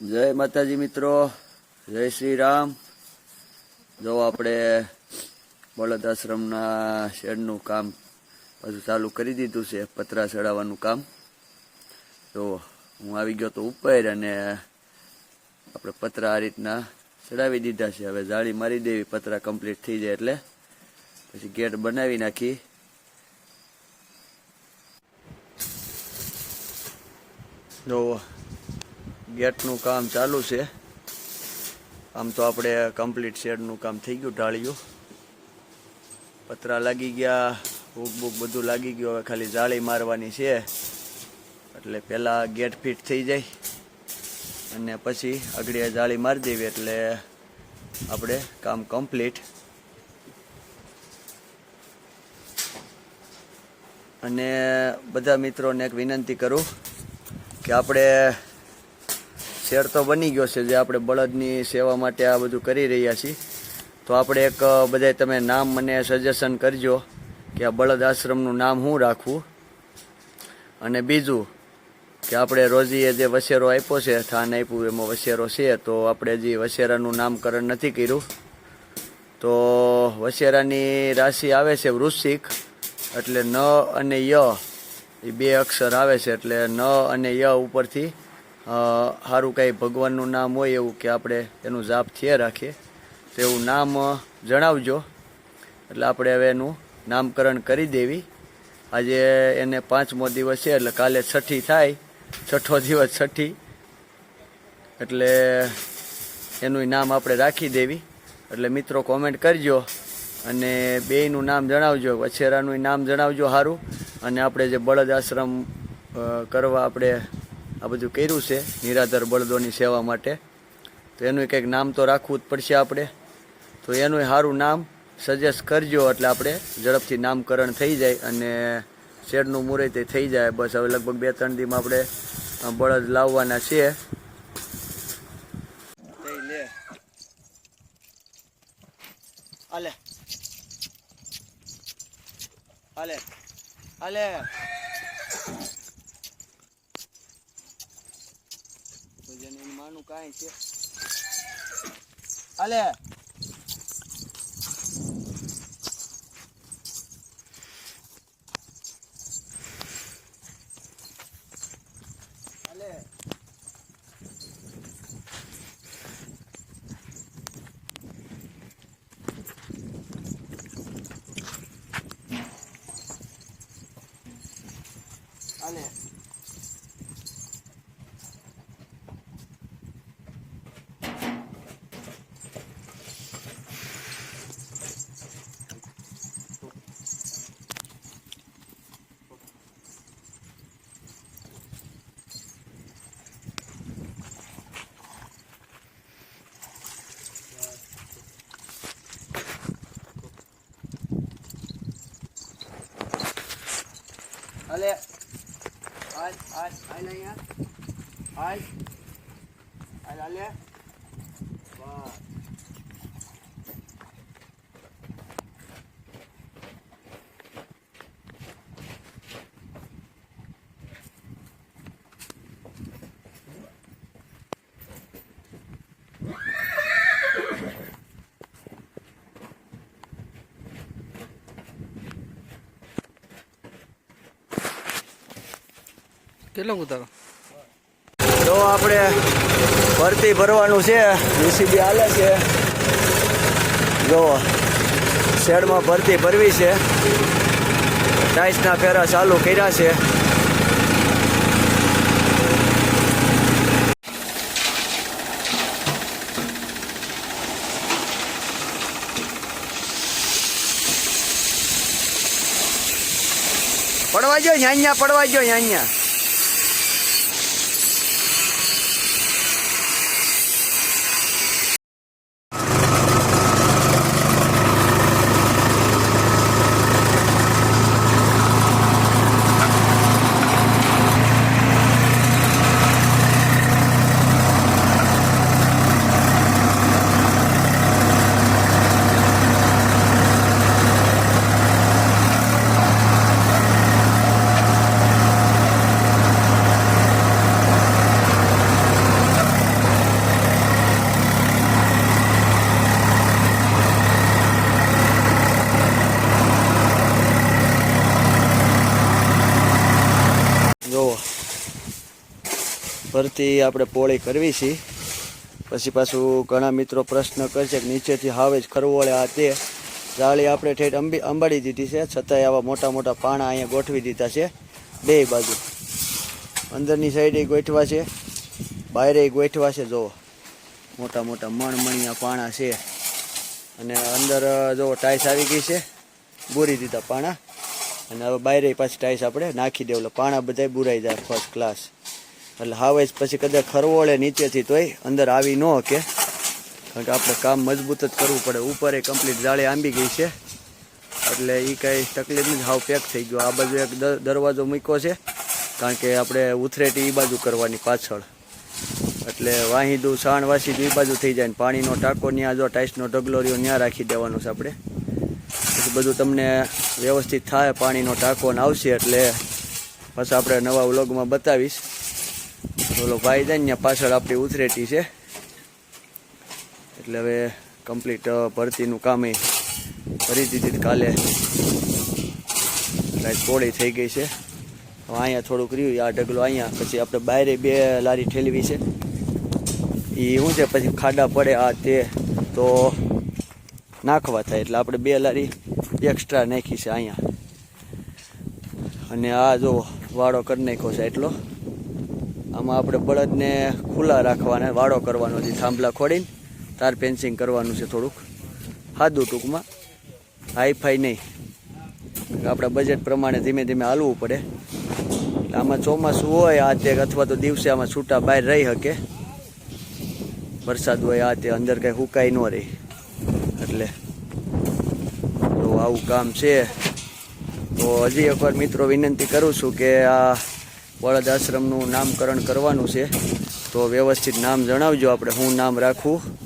જય માતાજી મિત્રો, જય શ્રી રામ. જો આપણે બળદ આશ્રમના શેડનું કામ બધું ચાલુ કરી દીધું છે, પતરા ચડાવવાનું કામ. તો હું આવી ગયો તો ઉપર અને આપણે પતરા આ રીતના ચડાવી દીધા છે. હવે જાળી મારી દેવી, પતરા કમ્પ્લીટ થઈ જાય એટલે પછી ગેટ બનાવી નાખી. જો ગેટનું કામ ચાલુ છે. આમ તો આપણે કમ્પ્લીટ શેડનું કામ થઈ ગયું, ઢાળિયું. પતરા લાગી ગયા બુક બુક બધું લાગી ગયું, હવે ખાલી જાળી મારવાની છે. એટલે પહેલાં ગેટ ફિટ થઈ જાય અને પછી આગળ જાળી મારી દેવી એટલે આપણે કામ કમ્પ્લીટ અને બધા મિત્રોને એક વિનંતી કરું કે આપણે શેર તો બની ગયો છે જે આપણે બળદની સેવા માટે આ બધું કરી રહ્યા છીએ. તો આપણે એક બધાય તમે નામ મને સજેશન કરજો કે આ બળદ આશ્રમનું નામ શું રાખવું. અને બીજું કે આપણે રોજીએ જે વસેરો આપ્યો છે, થાન આપ્યું, એમાં વસેરો છે, તો આપણે હજી વસેરાનું નામકરણ નથી કર્યું. તો વસેરાની રાશિ આવે છે વૃશ્ચિક, એટલે ન અને ય, એ બે અક્ષર આવે છે, એટલે ન અને ય ઉપરથી સારું કાંઈ ભગવાનનું નામ હોય એવું કે આપણે એનું જાપ થયે રાખીએ તો એવું નામ જણાવજો. એટલે આપણે હવે એનું નામકરણ કરી દેવી. આજે એને પાંચમો દિવસ છે, એટલે કાલે છઠ્ઠી થાય. છઠ્ઠો દિવસ છઠ્ઠી. એટલે એનું નામ આપણે રાખી દેવી. એટલે મિત્રો કોમેન્ટ કરજો અને બેયનું નામ જણાવજો, વછેરાનું નામ જણાવજો સારું અને આપણે જે બળદ આશ્રમ કરવા આપણે આ બધું કર્યું છે, નિરાધાર બળદોની સેવા માટે. તો એનું કંઈક નામ તો રાખવું જ પડશે આપણે. તો એનું સારું નામ સજેસ્ટ કરજો, એટલે આપણે ઝડપથી નામકરણ થઈ જાય અને શેડનું તે થઈ જાય. બસ હવે લગભગ બે ત્રણ દીમાં આપણે બળદ લાવવાના છે. લે. આલે આલે આલે તો એનું કાંઈ છે. અલે. અલે. આલે આલે આજ આય લઈ અહીંયા. આજ. આજ આલે બસ કેટલો ઉતારો? તો આપણે ભરતી ભરવાનું છે જીસીબી હાલે છે. જો શેડમાં ભરતી ભરવી છે. ટાઈસના ફેરા ચાલુ કર્યા છે. પડવા જો અહીંયા પડવા જો ન્યા ભરતી આપણે પોળી કરવી છે. પછી પાછું ઘણા મિત્રો પ્રશ્ન કરશે કે નીચેથી હાવે જ ખરવોળે આ તે. જાળી આપણે ઠેઠ અંબી અંબાડી દીધી છે, છતાંય આવા મોટા મોટા પાણા અહીંયા ગોઠવી દીધા છે. બે બાજુ. અંદરની સાઈડે ગોઠવા છે. બહારે ગોઠવા છે, જુઓ. મોટા મોટા મણમણિયા પાણા છે. અને અંદર જો ટાઈસ આવી ગઈ છે. બોરી દીધા પાણા. અને હવે બહારે પાછી ટાઈસ આપણે નાખી દેવું. પાણા બધાય બુરાઈ જાય ફર્સ્ટ ક્લાસ એટલે હાવે પછી કદાચ ખરવોળે નીચેથી તોય અંદર આવી ન શકે કારણ કે આપણે કામ મજબૂત જ કરવું પડે. ઉપર એ કમ્પ્લીટ જાળી આંબી ગઈ છે. એટલે એ કાંઈ તકલીફ નહીં હાવ પેક થઈ ગયો. આ બાજુ એક દરવાજો મૂક્યો છે. કારણ કે આપણે ઉથરેટી એ બાજુ કરવાની પાછળ. એટલે વાહીદું, સાણ વાસીદું એ બાજુ થઈ જાય ને પાણીનો ટાંકો ત્યાં જો ટાઈસનો ઢગલો રહ્યો ત્યાં રાખી દેવાનો છે આપણે. પછી બધું તમને વ્યવસ્થિત થાય. પાણીનો ટાંકો આવશે એટલે પછી આપણે નવા વ્લોગમાં બતાવીશ. ઓલો ભાઈ જાય ને પાછળ આપણી ઉથરેટી છે. એટલે હવે કમ્પ્લીટ ભરતીનું કામ એ કરી દીધી કાલે. લાઈટ પોળી થઈ ગઈ છે. હવે અહીંયા થોડુંક રહ્યું, આ ઢગલો અહીંયા. પછી આપણે બહારે બે લારી ઠેલવી છે. એ શું છે, પછી ખાડા પડે આ તે, તો નાખવા થાય. એટલે આપણે બે લારી એક્સ્ટ્રા નાખી છે અહીંયા. અને આ જો વાળો કરી નાખ્યો છે એટલો. આમાં આપણે બળદને ખુલ્લા રાખવાના વાળો કરવાનો છે, થાંભલા ખોડીને. તાર પેન્સિંગ કરવાનું છે થોડુંક. સાદું ટૂંકમાં. હાઈફાઈ નહીં. આપણા બજેટ પ્રમાણે ધીમે ધીમે હાલવું પડે. આમાં ચોમાસું હોય આ તે અથવા તો દિવસે આમાં છૂટા બહાર રહી શકે. વરસાદ હોય આ તે અંદર કંઈ હુકાઈ ન રહી. એટલે તો આવું કામ છે. તો હજી એકવાર મિત્રો વિનંતી કરું છું કે આ બળદ આશ્રમનું નામકરણ કરવાનું છે. તો વ્યવસ્થિત નામ જણાવજો. આપણે હું નામ રાખવું